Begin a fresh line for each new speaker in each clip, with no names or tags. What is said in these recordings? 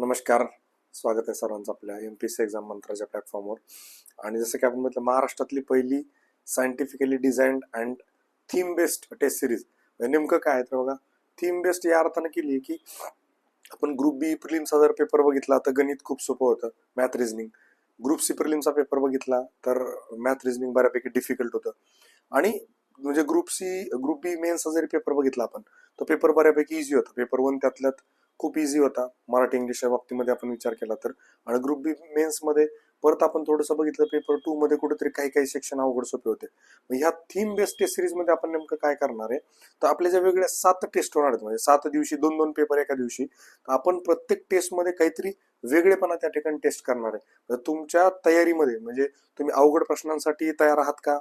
नमस्कार. स्वागत आहे सर्वांचं आपल्या एम पी सी एक्झाम मंत्राच्या प्लॅटफॉर्मवर आणि जसं की आपण म्हटलं महाराष्ट्रातली पहिली scientifically designed and theme based test series नेमकं काय आहे तर बघा थीम बेस्ड या अर्थानं केली की आपण ग्रुप बी प्रिलिम्सचा जर पेपर बघितला तर गणित खूप सोपं होतं मॅथ रिझनिंग ग्रुप सी प्रिलिम्सचा पेपर बघितला तर मॅथ रिझनिंग बऱ्यापैकी डिफिकल्ट होतं. आणि म्हणजे ग्रुप सी ग्रुप बी मेन्सचा जरी पेपर बघितला आपण तो पेपर बऱ्यापैकी इझी होता. पेपर वन त्यातल्यात खूप इझी होता. मराठी इंग्लिशच्या बाबतीमध्ये आपण विचार केला तर. आणि ग्रुप बी मेन्समध्ये परत आपण थोडंसं बघितलं पेपर टू मध्ये कुठेतरी काही काही सेक्शन अवघड सोपे होते. मग ह्या थीम बेस्ड टेस्ट सिरीजमध्ये आपण नेमकं काय करणार आहे? तर आपल्या ज्या वेगळ्या सात टेस्ट होणार आहेत म्हणजे सात दिवशी दोन दोन पेपर एका दिवशी तर आपण प्रत्येक टेस्टमध्ये काहीतरी वेगळेपणा त्या ठिकाणी टेस्ट करणार आहे. तर तुमच्या तयारीमध्ये म्हणजे तुम्ही अवघड प्रश्नांसाठी तयार आहात का?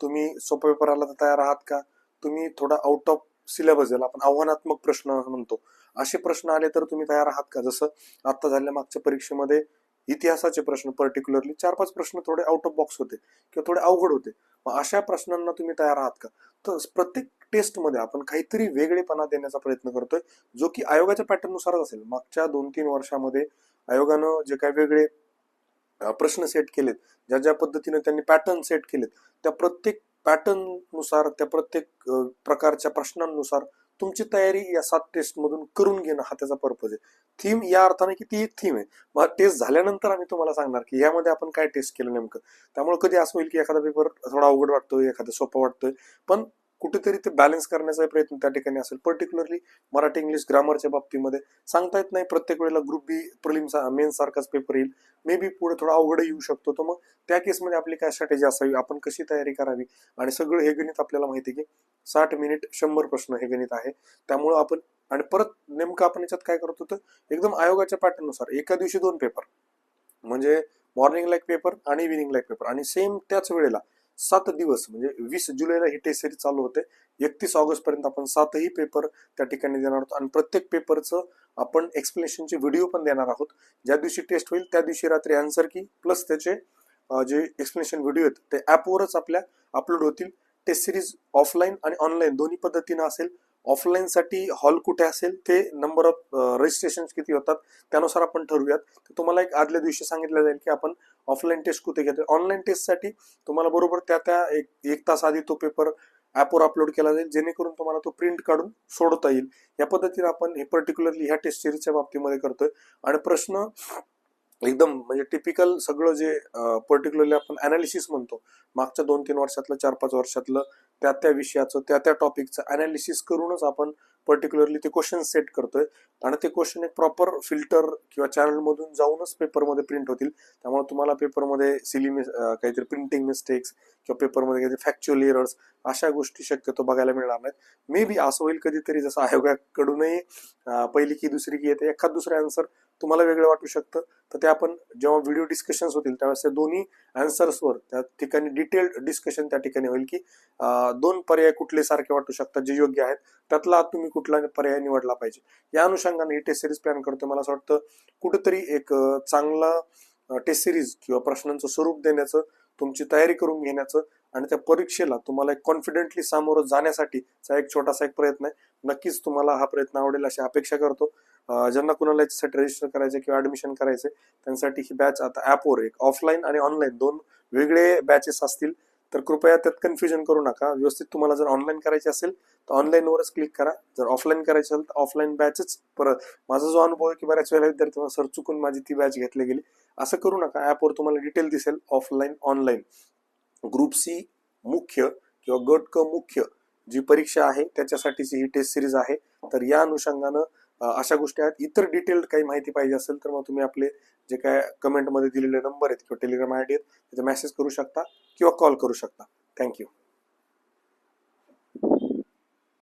तुम्ही सोपा पेपर आला तर तयार आहात का? तुम्ही थोडा आउट ऑफ सिलेबस ज्याला आपण आव्हानात्मक प्रश्न म्हणतो. असे प्रश्न आले तर तुम्ही तयार आहात का? जसं आता झालेल्या मागच्या परीक्षेमध्ये इतिहासाचे प्रश्न पर्टिक्युलरली चार पाच प्रश्न थोडे आउट ऑफ बॉक्स होते किंवा थोडे अवघड होते. मग अशा प्रश्नांना तुम्ही तयार आहात का? तर प्रत्येक टेस्टमध्ये आपण काहीतरी वेगळेपणा देण्याचा प्रयत्न करतोय जो की आयोगाच्या पॅटर्ननुसारच असेल. मागच्या दोन तीन वर्षामध्ये आयोगानं जे काही वेगळे प्रश्न सेट केलेत ज्या ज्या पद्धतीने त्यांनी पॅटर्न सेट केलेत त्या प्रत्येक पॅटर्ननुसार त्या प्रत्येक प्रकारच्या प्रश्नांनुसार तुमची तयारी या सात टेस्ट मधून करून घेणं हा त्याचा पर्पज आहे. थीम या अर्थाने की ती एक थीम आहे. मग टेस्ट झाल्यानंतर आम्ही तुम्हाला सांगणार की यामध्ये आपण काय टेस्ट केलं नेमकं. त्यामुळे कधी असं होईल की एखादा पेपर थोडा अवघड वाटतोय एखादा सोपा वाटतोय. पण कुठेतरी ते बॅलन्स करण्याचा प्रयत्न त्या ठिकाणी असेल. पर्टिक्युलरली मराठी इंग्लिश ग्रामरच्या बाबतीमध्ये सांगता येत नाही. प्रत्येक वेळेला ग्रुप बी प्रिलिमचा मेन सारखाच पेपर येईल. मे बी पुढे थोडा अवघड येऊ शकतो. तर मग त्या केसमध्ये आपली काय स्ट्रॅटेजी असावी? आपण कशी तयारी करावी? आणि सगळं हे गणित आपल्याला माहिती आहे की साठ मिनिट शंभर प्रश्न हे गणित आहे. त्यामुळं आपण आणि परत नेमकं आपण याच्यात काय करतो तर एकदम आयोगाच्या पॅटर्ननुसार एका दिवशी दोन पेपर म्हणजे मॉर्निंग लाईक पेपर आणि इव्हिनिंग लाईक पेपर आणि सेम त्याच वेळेला सात दिवस म्हणजे वीस जुलैला ही टेस्ट सिरीज चालू होते. एकतीस ऑगस्ट पर्यंत आपण सातही पेपर त्या ठिकाणी देणार आहोत. आणि प्रत्येक पेपरचं आपण एक्सप्लेनेशनचे व्हिडिओ पण देणार आहोत. ज्या दिवशी टेस्ट होईल त्या दिवशी रात्री आन्सर की प्लस त्याचे जे एक्सप्लेनेशन व्हिडिओ आहेत ते ॲपवरच आपल्या अपलोड होतील. टेस्ट सिरीज ऑफलाईन आणि ऑनलाईन दोन्ही पद्धतीनं असेल. ऑफलाईनसाठी हॉल कुठे असेल ते नंबर ऑफ रजिस्ट्रेशन किती होतात त्यानुसार आपण ठरवूयात. तर तुम्हाला एक आदल्या दिवशी सांगितलं जाईल की आपण ऑफलाईन टेस्ट कुठे घेतो ऑनलाईन टेस्टसाठी तुम्हाला बरोबर त्या त्या एक एक तास आधी तो पेपर ॲपवर अपलोड केला जाईल जेणेकरून तुम्हाला तो प्रिंट काढून सोडता येईल. या पद्धतीने आपण हे पर्टिक्युलरली ह्या टेस्ट सिरीजच्या बाबतीमध्ये करतोय. आणि प्रश्न एकदम म्हणजे टिपिकल सगळं जे पर्टिक्युलरली आपण अनालिसिस म्हणतो मागच्या दोन तीन वर्षातलं चार पाच वर्षातलं त्या त्या विषयाचं त्या त्या टॉपिकचं अनालिसिस करूनच आपण पर्टिक्युलरली ते क्वेश्चन सेट करतोय. आणि ते क्वेश्चन एक प्रॉपर फिल्टर किंवा चॅनल मधून जाऊनच पेपरमध्ये प्रिंट होतील. त्यामुळे तुम्हाला पेपरमध्ये सिली मिस काहीतरी प्रिंटिंग मिस्टेक्स किंवा पेपरमध्ये काहीतरी फॅक्च्युअल एरर्स अशा गोष्टी शक्यतो बघायला मिळणार नाहीत. मे बी असं होईल कधीतरी जसं आयोगाकडूनही पहिली की दुसरी की येते एखाद दुसरा आन्सर तुम्हाला वेगळं वाटू शकतं. तर ते आपण जेव्हा व्हिडिओ डिस्कशन्स होतील त्यावेळेस त्या दोन्ही आन्सर्सवर त्या ठिकाणी डिटेल्ड डिस्कशन त्या ठिकाणी होईल की दोन पर्याय कुठले सारखे वाटू शकतात जे योग्य आहेत. त्यातला तुम्ही कुठला पर्याय निवडला पाहिजे. या अनुषंगाने ही टेस्ट सिरीज प्लॅन करतो मला असं वाटतं कुठंतरी एक चांगला टेस्ट सिरीज किंवा प्रश्नांचं स्वरूप देण्याचं तुमची तयारी करून घेण्याचं आणि त्या परीक्षेला तुम्हाला एक कॉन्फिडेंटली सामोरं जाण्यासाठीचा एक छोटासा एक प्रयत्न आहे. नक्कीच तुम्हाला हा प्रयत्न आवडेल अशी अपेक्षा करतो. ज्यांना कुणाला याच्यासाठी रजिस्टर करायचं किंवा ऍडमिशन करायचं त्यांसाठी ही बॅच आता ॲपवर एक ऑफलाईन आणि ऑनलाईन दोन वेगळे बॅचेस असतील. तर कृपया त्यात कन्फ्युजन करू नका. व्यवस्थित तुम्हाला जर ऑनलाईन करायचे असेल तर ऑनलाईनवरच क्लिक करा. जर ऑफलाईन करायचे असेल तर ऑफलाईन बॅचच परत. माझा जो अनुभव आहे की बऱ्याच वेळेला विद्यार्थी सर चुकून माझी ती बॅच घेतली गेली. असं करू नका. ॲपवर तुम्हाला डिटेल दिसेल ऑफलाईन ऑनलाईन ग्रुप सी मुख्य किंवा गट क मुख्य जी परीक्षा आहे त्याच्यासाठीची ही टेस्ट सिरीज आहे. तर या अनुषंगानं अशा गोष्टी आहेत. इतर डिटेल्ड काही माहिती पाहिजे असेल तर मग तुम्ही आपले जे काय कमेंटमध्ये दिलेले नंबर आहेत किंवा टेलिग्राम आय डी आहेत त्याचा मेसेज करू शकता किंवा कॉल करू शकता. थँक्यू